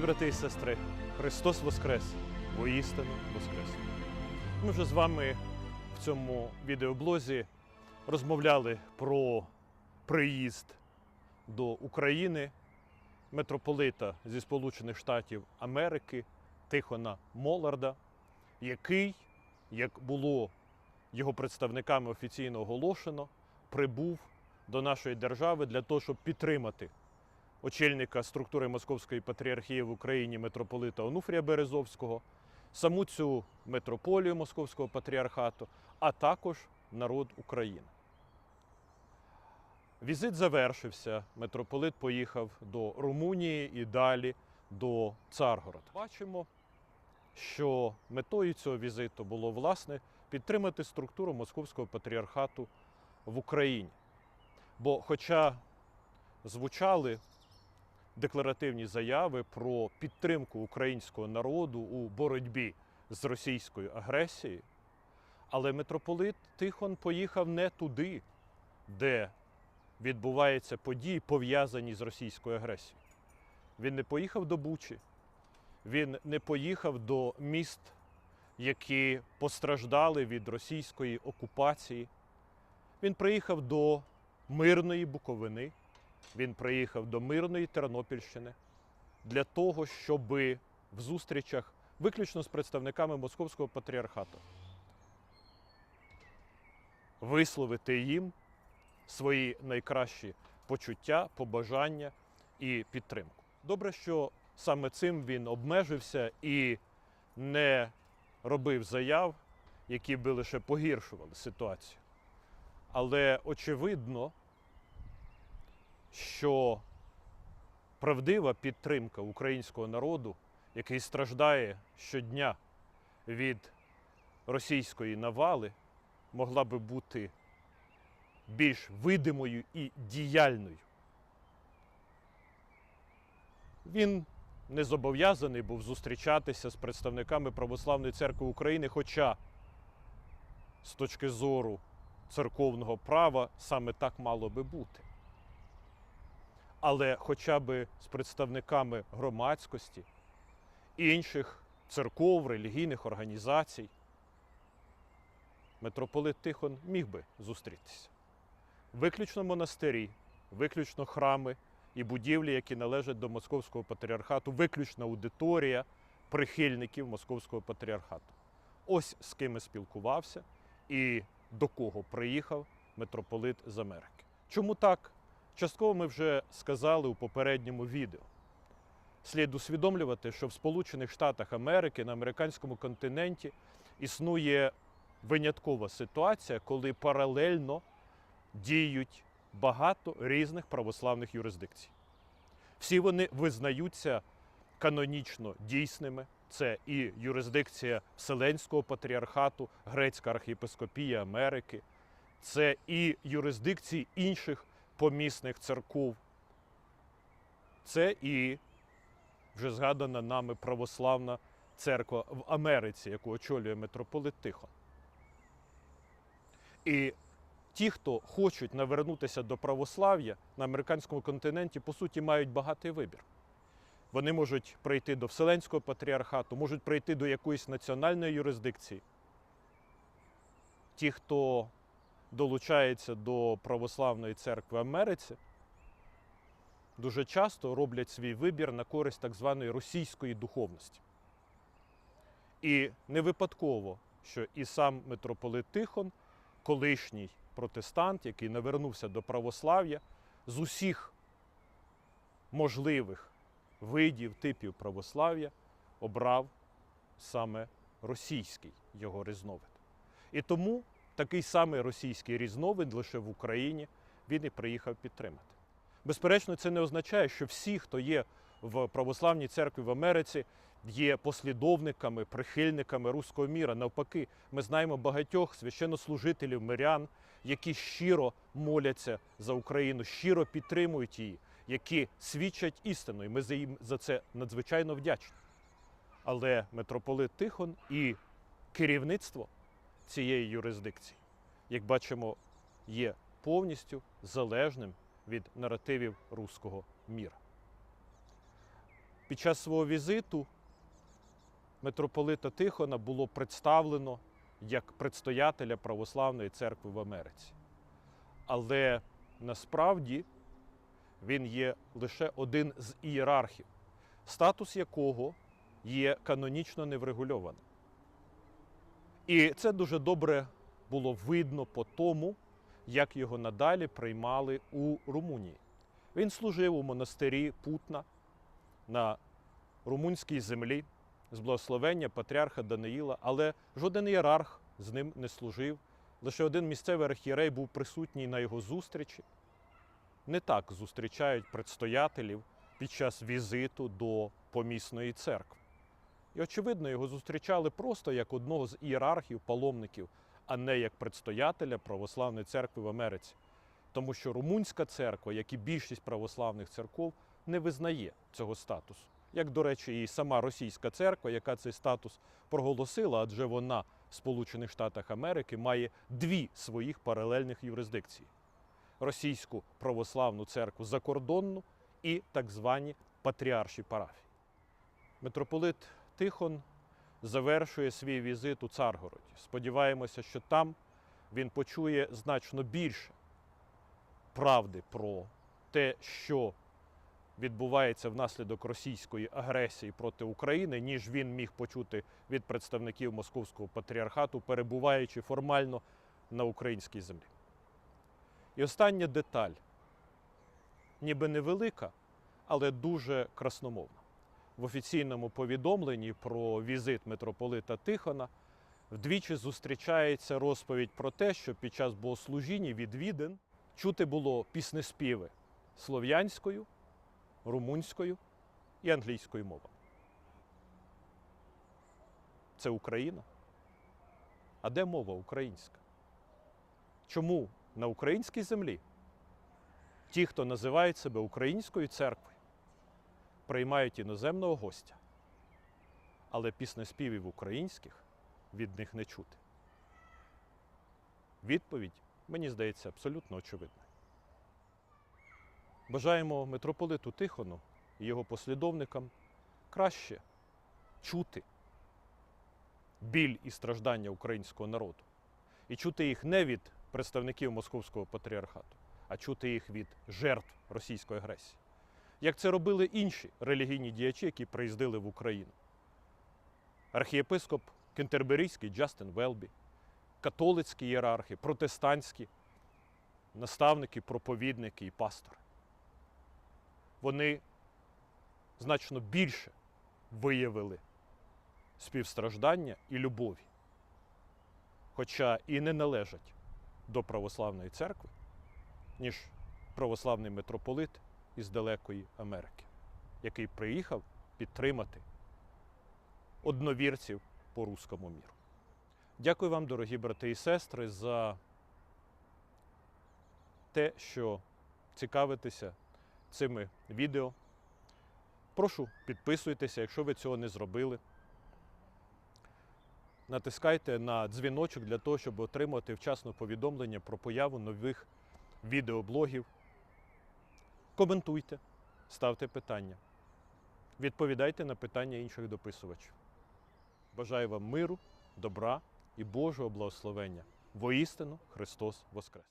Брати і сестри, Христос Воскрес! Воістину Воскрес! Ми вже з вами в цьому відеоблозі розмовляли про приїзд до України митрополита зі Сполучених Штатів Америки Тихона Моларда, який, як було його представниками офіційно оголошено, прибув до нашої держави для того, щоб підтримати очільника структури Московської патріархії в Україні митрополита Онуфрія Березовського, саму цю митрополію Московського патріархату, а також народ України. Візит завершився. Митрополит поїхав до Румунії і далі до Царгорода. Бачимо, що метою цього візиту було власне підтримати структуру Московського патріархату в Україні. Бо, хоча звучали декларативні заяви про підтримку українського народу у боротьбі з російською агресією, але митрополит Тихон поїхав не туди, де відбуваються події, пов'язані з російською агресією. Він не поїхав до Бучі, він не поїхав до міст, які постраждали від російської окупації. Він приїхав до мирної Буковини, він приїхав до мирної Тернопільщини для того, щоб в зустрічах виключно з представниками Московського патріархату висловити їм свої найкращі почуття, побажання і підтримку. Добре, що саме цим він обмежився і не робив заяв, які би лише погіршували ситуацію. Але очевидно, що правдива підтримка українського народу, який страждає щодня від російської навали, могла би бути більш видимою і діяльною. Він не зобов'язаний був зустрічатися з представниками Православної церкви України, хоча з точки зору церковного права саме так мало би бути. Але хоча б з представниками громадськості, інших церков, релігійних організацій, митрополит Тихон міг би зустрітися. Виключно монастирі, виключно храми і будівлі, які належать до Московського патріархату, виключно аудиторія прихильників Московського патріархату. Ось з ким спілкувався і до кого приїхав митрополит з Америки. Чому так? Частково ми вже сказали у попередньому відео. Слід усвідомлювати, що в Сполучених Штатах Америки на американському континенті існує виняткова ситуація, коли паралельно діють багато різних православних юрисдикцій. Всі вони визнаються канонічно дійсними. Це і юрисдикція Вселенського патріархату, Грецька архієпископія Америки, це і юрисдикції інших помісних церков. Це і вже згадана нами православна церква в Америці, яку очолює митрополит Тихон. І ті, хто хочуть навернутися до православ'я на американському континенті, по суті, мають багатий вибір. Вони можуть прийти до Вселенського патріархату, можуть прийти до якоїсь національної юрисдикції. Ті, хто долучається до православної церкви Америці, дуже часто роблять свій вибір на користь так званої російської духовності. І не випадково, що і сам митрополит Тихон, колишній протестант, який навернувся до православ'я, з усіх можливих видів, типів православ'я обрав саме російський його різновид. І тому такий самий російський різновид лише в Україні він і приїхав підтримати. Безперечно, це не означає, що всі, хто є в православній церкві в Америці, є послідовниками, прихильниками руського міра. Навпаки, ми знаємо багатьох священнослужителів, мирян, які щиро моляться за Україну, щиро підтримують її, які свідчать істину. І ми за їм за це надзвичайно вдячні. Але митрополит Тихон і керівництво цієї юрисдикції, як бачимо, є повністю залежним від наративів руського міра. Під час свого візиту митрополита Тихона було представлено як предстоятеля Православної церкви в Америці. Але насправді він є лише один з ієрархів, статус якого є канонічно неврегульованим. І це дуже добре було видно по тому, як його надалі приймали у Румунії. Він служив у монастирі Путна на румунській землі з благословення патріарха Даниїла, але жоден ієрарх з ним не служив. Лише один місцевий архієрей був присутній на його зустрічі. Не так зустрічають предстоятелів під час візиту до помісної церкви. І, очевидно, його зустрічали просто як одного з ієрархів, паломників, а не як предстоятеля православної церкви в Америці. Тому що румунська церква, як і більшість православних церков, не визнає цього статусу. Як, до речі, і сама російська церква, яка цей статус проголосила, адже вона в Сполучених Штатах Америки має дві своїх паралельних юрисдикції: російську православну церкву закордонну і так звані патріарші парафії. Митрополит Тихон завершує свій візит у Царгороді. Сподіваємося, що там він почує значно більше правди про те, що відбувається внаслідок російської агресії проти України, ніж він міг почути від представників Московського патріархату, перебуваючи формально на українській землі. І остання деталь, ніби невелика, але дуже красномовна. В офіційному повідомленні про візит митрополита Тихона вдвічі зустрічається розповідь про те, що під час богослужіння відвідин чути було піснеспіви слов'янською, румунською і англійською мовами. Це Україна. А де мова українська? Чому на українській землі ті, хто називають себе українською церквою, приймають іноземного гостя, але піснеспівів українських від них не чути? Відповідь, мені здається, абсолютно очевидна. Бажаємо митрополиту Тихону і його послідовникам краще чути біль і страждання українського народу. І чути їх не від представників Московського патріархату, а чути їх від жертв російської агресії. Як це робили інші релігійні діячі, які приїздили в Україну. Архієпископ Кентерберійський Джастин Велбі, католицькі ієрархи, протестантські наставники, проповідники і пастори. Вони значно більше виявили співстраждання і любові, хоча і не належать до православної церкви, ніж православний митрополит із далекої Америки, який приїхав підтримати одновірців по руському міру. Дякую вам, дорогі брати і сестри, за те, що цікавитеся цими відео. Прошу підписуйтеся, якщо ви цього не зробили. Натискайте на дзвіночок для того, щоб отримати вчасно повідомлення про появу нових відеоблогів. Коментуйте, ставте питання. Відповідайте на питання інших дописувачів. Бажаю вам миру, добра і Божого благословення. Воістину Христос Воскрес!